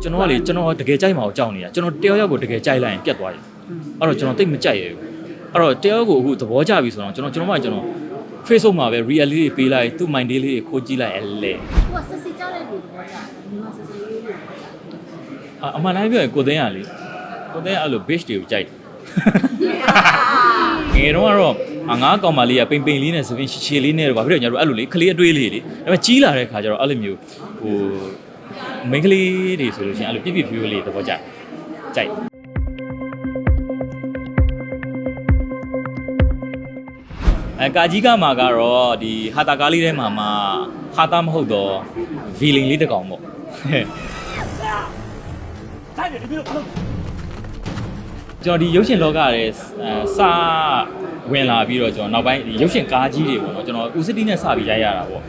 ကျွန်တော်ကလေကျွန်တော်တကယ်ကြိုက်မှာကိုကြောက်နေတာကျွန်တော်တယောက်ယောက်ကိုတကယ်ကြိုက်လိုက်ရင်ပြတ်သွားတယ်အဲ့တော့ကျွန်တော်တိတ်မကြိုက်ရဘူးအဲ့တော့တယောက်ယောက်ကိုအခုသဘောကျပြီဆိုတော့ကျွန်တော်ကျွန်တော်မှကျွန်တော် Facebook မှာပဲ reality တွေပေးလိုက်သူ့ mind day လေးတွေခိုးကြည့်လိုက်အဲ့လေဟိုကစစ်စစ်ကြတဲ့လူတော့ကြာညီမစစ်စစ်လေးလေးအအမှန်တိုင်းပြောရင်ကိုသိန်းကလေကိုသိန်းကအဲ့လို bitch တွေကိုကြိုက်တယ်ငယ်တော့ကတော့အငါးကောင်မလေးကပိန်ပိန်လေးနဲ့စပင်းရှည်ရှည်လေးနဲ့တော့ဗာပြီးတော့ညာတို့အဲ့လိုလေခလေးအတွေးလေးလေဒါပေမဲ့ကြီးလာတဲ့ခါကျတော့အဲ့လိုမျိုးဟို မိန်းကလေးတွေဆိုလို့ရှိရင်အဲ့လိုပြပြဖြိုးဖြိုးလေးသဘောကျတယ်ကြိုက်အဲကာကြီးကမှာကတော့ဒီဟာတာကားလေးထဲမှာမှဟာတာမဟုတ်တော့ villain လေးတစ်ကောင်ပေါ့ဟဲ့ကျွန်တော်ဒီရုပ်ရှင်လောကရဲ့အဲစဝင်လာပြီးတော့ကျွန်တော်နောက်ပိုင်းဒီရုပ်ရှင်ကားကြီးတွေပေါ့နော်ကျွန်တော်ဦးစတီနဲ့စပြီးရိုက်ရတာပေါ့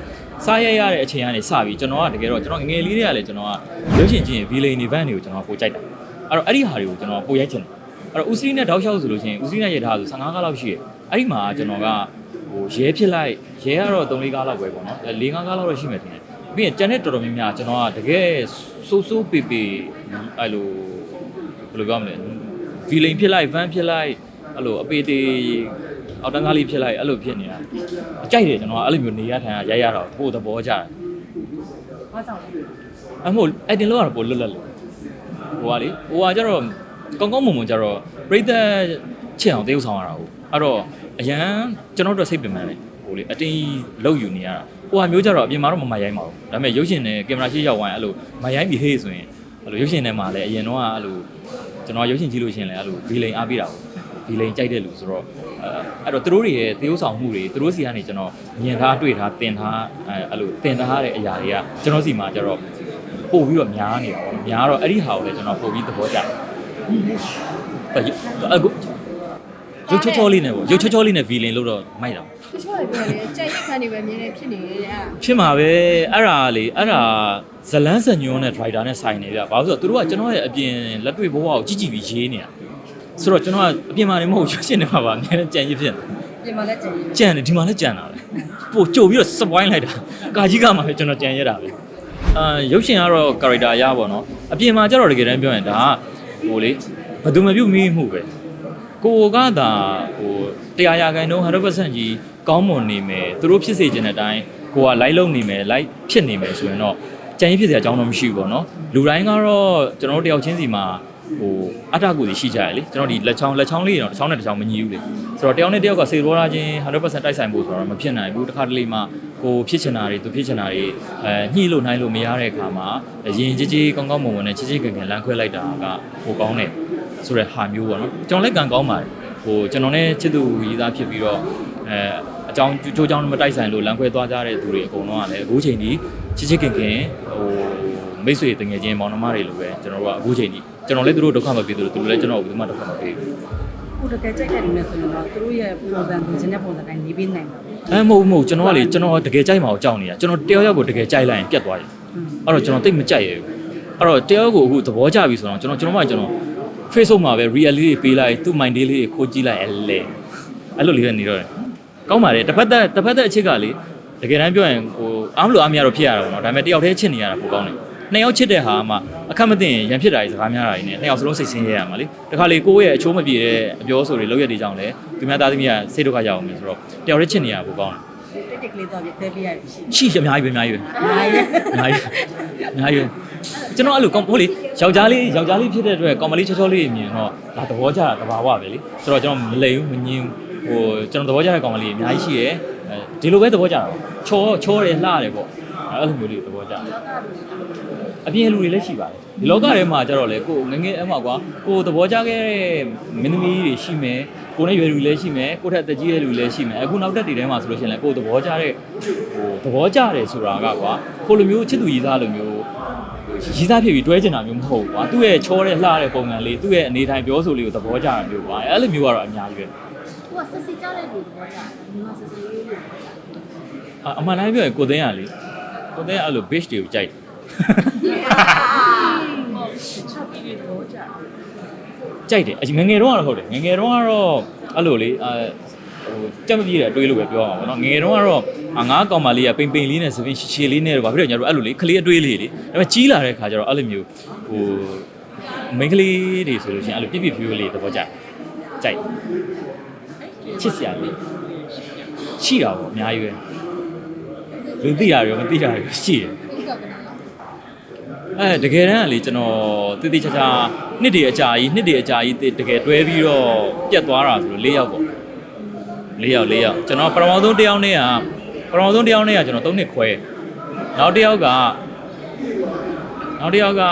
စရိုက်ရတဲ့အချိန်ကနေစပြီးကျွန်တော်ကတကယ်တော့ကျွန်တော်ငယ်ငယ်လေးတွေကလည်းကျွန်တော်ကရုပ်ရှင်ချင်း villain event တွေကိုကျွန်တော်ပိုကြိုက်တာအဲ့တော့အဲ့ဒီဟာတွေကိုကျွန်တော်ပိုရိုက်ချင်တယ်အဲ့တော့ဦးစတီနဲ့တောက်လျှောက်ဆိုလို့ရှိရင်ဦးစတီနဲ့ရိုက်ထားဆို15ကားလောက်ရှိတယ်အဲ့ဒီမှာကျွန်တော်ကဟိုရဲဖြစ်လိုက်ရဲကတော့3 4ကားလောက်ပဲပေါ့နော်4 5ကားလောက်တော့ရှိမယ်ထင်တယ်ပြီးရင်ကျန်တဲ့တော်တော်များများကျွန်တော်ကတကယ်စိုးစိုးပေပေအဲ့လိုဘယ်လိုပြောမလဲဗီလိန်ဖြစ်လိုက်ဗန်ဖြစ်လိုက်အဲ့လိုအပေတေ အောက်တန်းကားလေးဖြစ်လိုက်အဲ့လိုဖြစ်နေတာအကြိုက်တယ်ကျွန်တော်ကအဲ့လိုမျိုးနေရထိုင်ရရရတော့ပို့သဘောကျတယ်ဘာကြောင့်လဲအမို့အဲ့တင်လို့ကတော့ပို့လွတ်လပ်လို့ဟိုကလေဟိုကကျတော့ကောင်းကောင်းမွန်မွန်ကျတော့ပြိသက်ချစ်အောင်တရုပ်ဆောင်ရတာဟုတ်အဲ့တော့အရန်ကျွန်တော်တို့စိတ်ပင်ပန်းတယ်ဟိုလေအတင်းလောက်ယူနေရတာဟိုဟာမျိုးကျတော့အပြင်မှာတော့မမရိုင်းပါဘူးဒါပေမဲ့ရုပ်ရှင်နဲ့ကင်မရာရှိရောက်သွားရင်အဲ့လိုမရိုင်းပြီးဟေးဆိုရင်အဲ့လိုရုပ်ရှင်ထဲမှာလည်းအရင်တော့အဲ့လိုကျွန်တော်ရုပ်ရှင်ကြည့်လို့ရှိရင်လည်းအဲ့လိုဗီလိန်အားပေးတာပေါ့ ဗီလိန်ကြိုက်တဲ့လူဆိုတော့အဲအဲ့တော့သူတို့တွေရဲ့တရုပ်ဆောင်မှုတွေသူတို့စီကနေကျွန်တော်မြင်ထားတွေ့ထားတင်ထားအဲအဲ့လိုတင်ထားတဲ့အရာတွေကကျွန်တော်စီမှာကျတော့ပို့ပြီးတော့များနေတာပေါ့။များတော့အဲ့ဒီဟာကိုလည်းကျွန်တော်ပို့ပြီးသဘောကျတယ်။အဲ့အခုရုပ်ချောချောလေးနဲ့ပေါ့ရုပ်ချောချောလေးနဲ့ villain လို့တော့မိုက်တာတချို့လည်းပြောတယ်ကြက်ရက်ခန်းနေပဲမြင်နေဖြစ်နေတယ်อ่ะ။ဖြစ်မှာပဲအဲ့ဒါလေအဲ့ဒါဇလန်းစညွန်းနဲ့ driver နဲ့ဆိုင်နေပြ။ဘာလို့ဆိုတော့သူတို့ကကျွန်တော်ရဲ့အပြင်လက်တွေ့ဘဝကိုကြည့်ကြည့်ပြီးရေးနေတာ။ ဆိုတော့ကျွန်တော်ကအပြင်မှာနေမဟုတ်ရွှေရှင်နေမှာပါအများနဲ့ကြံရစ်ဖြစ်နေပြင်မှာလည်းကြင်ရင်။ကြံတယ်ဒီမှာလည်းကြံတာပဲ။ပို့ကြိုပြီးတော့ spoil လိုက်တာ။ကာကြီးကမှပဲကျွန်တော်ကြံရတာပဲ။အာရုပ်ရှင်ကတော့ character အရပါတော့။အပြင်မှာကျတော့တကယ်တမ်းပြောရင်ဒါကဟိုလေဘယ်သူမှပြုတ်မီးမှုပဲ။ကိုကသာဟိုတရားရာခိုင်နှုန်း100%ကြီးကောင်းမွန်နေမယ်သူတို့ဖြစ်စေချင်တဲ့အတိုင်းကိုက live လုပ်နေမယ် live ဖြစ်နေမယ်ဆိုရင်တော့ကြံရင်ဖြစ်စရာအကြောင်းတော့မရှိဘူးပေါ့နော်လူတိုင်းကတော့ကျွန်တော်တို့တယောက်ချင်းစီမှာ ဟိုအတ္တကိုရှိကြရလေကျွန်တော်ဒီလက်ချောင်းလက်ချောင်းလေးတော့တစ်ချောင်းနဲ့တစ်ချောင်းမညီဘူးလေဆိုတော့တယောက်နဲ့တယောက်ကစေဘောထားချင်း100%တိုက်ဆိုင်ဖို့ဆိုတော့မဖြစ်နိုင်ဘူးတစ်ခါတလေမှကိုဖြစ်ချင်တာတွေသူဖြစ်ချင်တာတွေအဲညှိလို့နိုင်လို့မရတဲ့အခါမှာရင်ကြီးကြီးကောင်းကောင်းမွန်မွန်နဲ့ချစ်ချစ်ခင်ခင်လမ်းခွဲလိုက်တာကဟိုကောင်းတယ်ဆိုတဲ့ဟာမျိုးပေါ့နော်ကျွန်တော်လက်ကံကောင်းပါတယ်ဟိုကျွန်တော်နဲ့ချစ်သူရည်သားဖြစ်ပြီးတော့အဲအကြောင်းကြိုးကြောင်းမတိုက်ဆိုင်လို့လမ်းခွဲသွားကြတဲ့သူတွေအကုန်လုံးကလည်းအခုချိန်ဒီချစ်ချစ်ခင်ခင်ဟိုမိတ်ဆွေတငယ်ချင်းမောင်နှမတွေလိုပဲကျွန်တော်တို့ကအခုချိန်ဒီ ကျွန်တော်လည်းသူတို့ဒုက္ခမပေးသူတို့သူတို့လည်းကျွန်တော်ကိုဘယ်သူမှဒုက္ခမပေးဘူးကိုတကယ်ကြိုက်တဲ့လူနဲ့ဆိုရင်တော့သူတို့ရဲ့ပုံစံပုံစံနဲ့ပုံစံတိုင်းနေပေးနိုင်တယ်အဲမဟုတ်ဘူးမဟုတ်ဘူးကျွန်တော်ကလေကျွန်တော်တကယ်ကြိုက်မှာကိုကြောက်နေတာကျွန်တော်တယောက်ယောက်ကိုတကယ်ကြိုက်လိုက်ရင်ပြတ်သွားတယ်အဲ့တော့ကျွန်တော်တိတ်မကြိုက်ရဘူးအဲ့တော့တယောက်ကိုအခုသဘောကျပြီဆိုတော့ကျွန်တော်ကျွန်တော်မှကျွန်တော် Facebook မှာပဲ reality တွေပေးလိုက်သူ့ mind day လေးတွေခိုးကြည့်လိုက်အဲ့လေအဲ့လိုလေးပဲနေတော့တယ်ကောင်းပါတယ်တစ်ဖက်သက်တစ်ဖက်သက်အချစ်ကလေတကယ်တမ်းပြောရင်ဟိုအားမလို့အားမရတော့ဖြစ်ရတာပေါ့နော်ဒါပေမဲ့တယောက်တည်းချစ်နေရတာပိုကောင်းတယ် နှစ်ယောက်ချစ်တဲ့ဟာမှအခက်မသိရင်ရန်ဖြစ်တာကြီးစကားများတာကြီးနဲ့နှစ်ယောက်စလုံးစိတ်ဆင်းရဲရမှာလေတခါလေကိုယ့်ရဲ့အချိုးမပြေတဲ့အပြောဆိုတွေလောက်ရတဲ့ကြောင့်လေသူများသားသမီးကစိတ်ဒုက္ခရောက်အောင်ပြီဆိုတော့တယောက်တည်းချစ်နေရတာပိုကောင်းတယ်တိတ်တိတ်ကလေးတော့ပြသေးပြရပြီရှိရှိအများကြီးပဲအများကြီးပဲအားရအများကြီးအများကြီးပဲကျွန်တော်အဲ့လိုကောင်းဟိုလေယောက်ျားလေးယောက်ျားလေးဖြစ်တဲ့အတွက်ကောင်မလေးချောချောလေးမြင်တော့ဒါသဘောကျတာတဘာဝပဲလေဆိုတော့ကျွန်တော်မလိမ်ဘူးမငင်းဘူးဟိုကျွန်တော်သဘောကျတဲ့ကောင်မလေးအများကြီးရှိရယ်အဲဒီလိုပဲသဘောကျတာပေါ့ချောချောတယ်လှတယ်ပေါ့အဲ့လိုမျိုးလေးသဘောကျတယ် အပြင်လူတွေလည်းရှိပါတယ်ဒီလောကထဲမှာကျတော့လေကိုငငယ်အမှကွာကိုသဘောကျခဲ့တဲ့မင်းသမီးတွေရှိမယ်ကိုနဲ့ရွယ်လူလည်းရှိမယ်ကိုထက်အသက်ကြီးတဲ့လူလည်းရှိမယ်အခုနောက်တက်တွေထဲမှာဆိုလို့ရှိရင်လည်းကိုသဘောကျတဲ့ဟိုသဘောကျတယ်ဆိုတာကကွာကိုလိုမျိုးချစ်သူရည်သားလိုမျိုးရည်သားဖြစ်ပြီးတွဲကျင်တာမျိုးမဟုတ်ဘူးကွာသူ့ရဲ့ချောတဲ့လှတဲ့ပုံစံလေးသူ့ရဲ့အနေထိုင်ပြောဆိုလေးကိုသဘောကျတာမျိုးကွာအဲ့လိုမျိုးကတော့အများကြီးပဲဟိုကစစ်စစ်ကြတဲ့လူတော့ကြာညီမစစ်စစ်လေးလေးအအမှန်တိုင်းပြောရင်ကိုသိန်းကလေကိုသိန်းကအဲ့လို bitch တွေကိုကြိုက်တယ် ချက်ပြီးပြီးတော့ကြာကြိုက်တယ်အငယ်ငယ်တော့ကတော့ဟုတ်တယ်ငယ်ငယ်တော့ကတော့အဲ့လိုလေအဲဟိုကြက်မပြေတဲ့အတွေးလို့ပဲပြောအောင်ပေါ့နော်ငယ်ငယ်တော့ကတော့အငါးကောင်မလေးကပိန်ပိန်လေးနဲ့စပင်းရှည်ရှည်လေးနဲ့တော့ဗာပြီးတော့ညာတို့အဲ့လိုလေခလေးအတွေးလေးလေဒါပေမဲ့ကြီးလာတဲ့ခါကျတော့အဲ့လိုမျိုးဟဟိုမိန်းကလေးတွေဆိုလို့ရှိရင်အဲ့လိုပြပြဖြူဖြူလေးသဘောကျကြိုက်ချစ်စရာလေးရှိတာပေါ့အများကြီးပဲလူသိတာရောမသိတာရောရှိတယ်ဒီကဘယ်လိုလဲ အဲတကယ်တမ်းကလေကျွန်တော်တိတိကျကျနှစ်တည်းအကြာကြီးနှစ်တည်းအကြာကြီးတကယ်တွဲပြီးတော့ပြတ်သွားတာဆိုလို့၄ယောက်ပေါ့၄ယောက်၄ယောက်ကျွန်တော်ပထမဆုံးတစ်ယောက်နဲ့ကပထမဆုံးတစ်ယောက်နဲ့ကကျွန်တော်၃နှစ်ခွဲနောက်တစ်ယောက်ကနောက်တစ်ယောက်က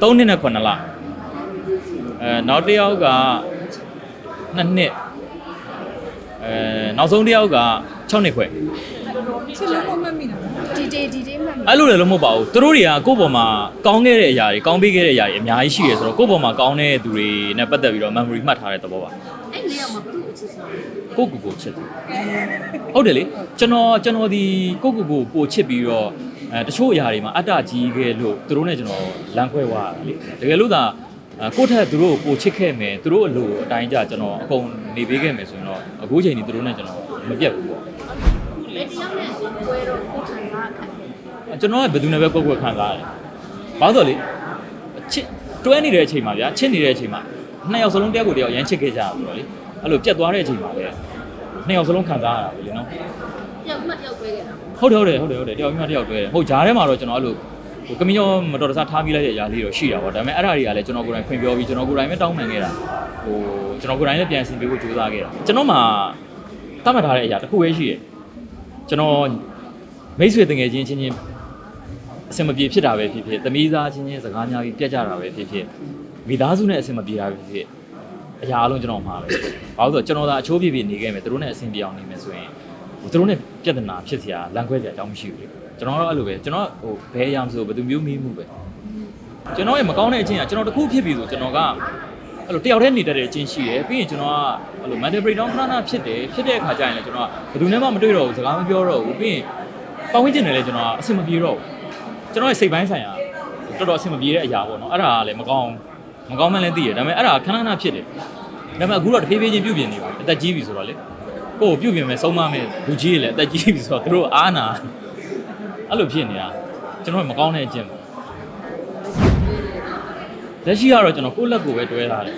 3နှစ်နဲ့9လအဲနောက်တစ်ယောက်က2နှစ်အဲနောက်ဆုံးတစ်ယောက်က6နှစ်ခွဲချစ်လို့မမှတ်မိတာ ဒီဒေဒီဒေမှတ်မိအဲ့လိုလည်းလုံးမဟုတ်ပါဘူးသူတို့တွေကကိုယ့်ဘော်မှာကောင်းခဲ့တဲ့အရာတွေကောင်းပေးခဲ့တဲ့အရာတွေအများကြီးရှိရဆိုတော့ကိုယ့်ဘော်မှာကောင်းတဲ့သူတွေနဲ့ပတ်သက်ပြီးတော့ memory မှတ်ထားတဲ့သဘောပါအဲ့လေးယောက်မှာဘယ်သူ့ကိုချစ်ဆုံးလဲကိုယ့်ကိုယ်ကိုချစ်တယ်ဟုတ်တယ်လေကျွန်တော်ကျွန်တော်ဒီကိုယ့်ကိုယ်ကိုပိုချစ်ပြီးတော့အဲတချို့အရာတွေမှာအတ္တကြီးခဲ့လို့သူတို့နဲ့ကျွန်တော်လမ်းခွဲသွားတာလေတကယ်လို့သာအဲကိုယ့်ထက်သူတို့ကိုပိုချစ်ခဲ့မယ်သူတို့အလိုအတိုင်းကြကျွန်တော်အကုန်နေပေးခဲ့မယ်ဆိုရင်တော့အခုချိန်ဒီသူတို့နဲ့ကျွန်တော်မပြတ်ဘူးပေါ့ ဘယ်တယောက်နဲ့ပွဲတော့ကိုခံစားခက်တယ် ကျွန်တော်ကဘယ်သူနဲ့ပဲကိုယ့်ကိုယ်ခံစားရတယ်။ဘာလို့လဲချစ်တွဲနေတဲ့အချိန်မှာဗျာချစ်နေတဲ့အချိန်မှာနှစ်ယောက်စလုံးတယောက်ကိုတယောက်ရမ်းချစ်ခဲ့ကြတာဆိုတော့လေအဲ့လိုပြတ်သွားတဲ့အချိန်မှာပဲနှစ်ယောက်စလုံးခံစားရတာပဲလေနော်တယောက်မှတယောက်ပွဲခဲ့တာဟုတ်တယ်ဟုတ်တယ်ဟုတ်တယ်ဟုတ်တယ်တယောက်ပြီးမှတယောက်တွဲတယ်ဟုတ်ဂျားထဲမှာတော့ကျွန်တော်အဲ့လိုဟိုကမင်းရောမတော်တဆထားပြီးလိုက်တဲ့အရာလေးတော့ရှိတာပေါ့ဒါပေမဲ့အဲ့ဒါတွေကလည်းကျွန်တော်ကိုယ်တိုင်ဖွင့်ပြောပြီးကျွန်တော်ကိုယ်တိုင်ပဲတောင်းပန်ခဲ့တာဟိုကျွန်တော်ကိုယ်တိုင်လည်းပြန်ဆင်ပေးဖို့ကြိုးစားခဲ့တာကျွန်တော်မှတတ်မှတ်ထားတဲ့အရာတစ်ခုပဲရှိတယ်ကျွန်တော်မိတ်ဆွေတငယ်ချင်းချင်းချင်း အဆင်မပြေဖြစ်တာပဲဖြစ်ဖြစ်သမီးသားချင်းချင်းစကားများပြီးပြက်ကြတာပဲဖြစ်ဖြစ်မိသားစုနဲ့အဆင်မပြေတာပဲဖြစ်အရာအလုံးကျွန်တော်မှာပဲဘာလို့ဆိုတော့ကျွန်တော်သာအချိုးပြပြနေခဲ့မယ်သူတို့နဲ့အဆင်ပြေအောင်နေမယ်ဆိုရင်သူတို့နဲ့ပြဿနာဖြစ်စရာလမ်းခွဲစရာအကြောင်းမရှိဘူးလေကျွန်တော်တော့အဲ့လိုပဲကျွန်တော်ဟိုဘယ်အရာမဆိုဘယ်သူမျိုးမီးမှုပဲကျွန်တော်ရဲ့မကောင်းတဲ့အချင်းကကျွန်တော်တခုဖြစ်ပြီဆိုကျွန်တော်ကအဲ့လိုတယောက်တည်းနေတတ်တဲ့အချင်းရှိတယ်ပြီးရင်ကျွန်တော်ကအဲ့လို mental breakdown ခဏခဏဖြစ်တယ်ဖြစ်တဲ့အခါကျရင်လည်းကျွန်တော်ကဘယ်သူနဲ့မှမတွေ့တော့ဘူးစကားမပြောတော့ဘူးပြီးရင်ပတ်ဝန်းကျင်တွေလည်းကျွန်တော်ကအဆင်မပြေတော့ဘူး ကျွန်တော်ရဲ့စိတ်ပိုင်းဆိုင်ရာတော်တော်အဆင်မပြေတဲ့အရာပေါ့နော်အဲ့ဒါကလည်းမကောင်းမကောင်းမှန်းလည်းသိရတယ်ဒါပေမဲ့အဲ့ဒါခဏခဏဖြစ်တယ်ဒါပေမဲ့အခုတော့တဖြည်းဖြည်းချင်းပြုတ်ပြင်နေပါပြီအသက်ကြီးပြီဆိုတော့လေကိုယ့်ကိုပြုတ်ပြင်မယ်ဆုံးမမယ်လူကြီးတွေလည်းအသက်ကြီးပြီဆိုတော့သူတို့အားနာအဲ့လိုဖြစ်နေတာကျွန်တော်မကောင်းတဲ့အကျင့်ပေါ့လက်ရှိကတော့ကျွန်တော်ကိုယ့်လက်ကိုပဲတွဲထားတယ်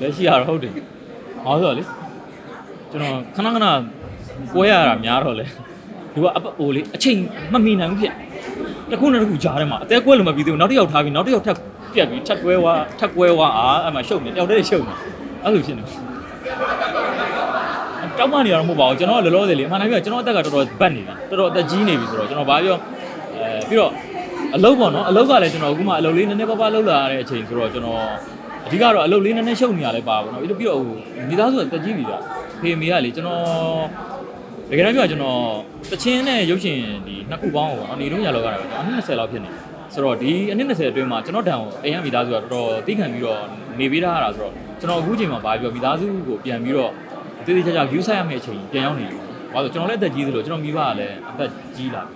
လက်ရှိကတော့ဟုတ်တယ်ဟောဆိုတော့လေကျွန်တော်ခဏခဏကွဲရတာများတော့လေဒီကအပဟိုလေအချိန်မမီနိုင်ဘူးဖြစ် တစ်ခုနဲ့တစ်ခုကြားထဲမှာအသေးကွဲလို့မပြီးသေးဘူးနောက်တစ်ယောက်ထားပြီးနောက်တစ်ယောက်ထပ်ပြက်ပြီးထပ်ကွဲသွားထပ်ကွဲသွားအာအဲ့မှာရှုပ်နေတယောက်တည်းရှုပ်နေအဲ့လိုဖြစ်နေတောက်မှနေရတော့မဟုတ်ပါဘူးကျွန်တော်ကလောလောဆယ်လေးအမှန်တမ်းပြောကျွန်တော်အသက်ကတော်တော်ဘတ်နေပြီတော်တော်အသက်ကြီးနေပြီဆိုတော့ကျွန်တော်ဘာပြောအဲပြီးတော့အလုပ်ပေါ့နော်အလုပ်ကလည်းကျွန်တော်အခုမှအလုပ်လေးနည်းနည်းပါးပါးလုပ်လာရတဲ့အချိန်ဆိုတော့ကျွန်တော်အဓိကတော့အလုပ်လေးနည်းနည်းရှုပ်နေရလဲပါပေါ့နော်ပြီးတော့ပြီးတော့ဟိုမိသားစုကတက်ကြီးပြီလားဖေမေကလေကျွန်တော် တကယ်တော့ပြောကျွန်တော်တချင်းနဲ့ရုပ်ရှင်ဒီနှစ်ခုပေါင်းကိုပေါ့နော်နေတော့ရလောက်ရတာပဲကျွန်တော်အနည်း20လောက်ဖြစ်နေဆိုတော့ဒီအနည်း20အတွင်းမှာကျွန်တော်တန်ကိုအိမ်ရမိသားစုကတော်တော်သိခံပြီးတော့နေပေးထားရတာဆိုတော့ကျွန်တော်အခုချိန်မှာဗာပြောမိသားစုကိုပြန်ပြီးတော့တည်တည်ချာချာ view ဆိုင်ရမယ့်အချိန်ပြန်ရောက်နေပြီ။ဘာလို့ကျွန်တော်လည်းအသက်ကြီးသလိုကျွန်တော်မိဘကလည်းအသက်ကြီးလာပြီ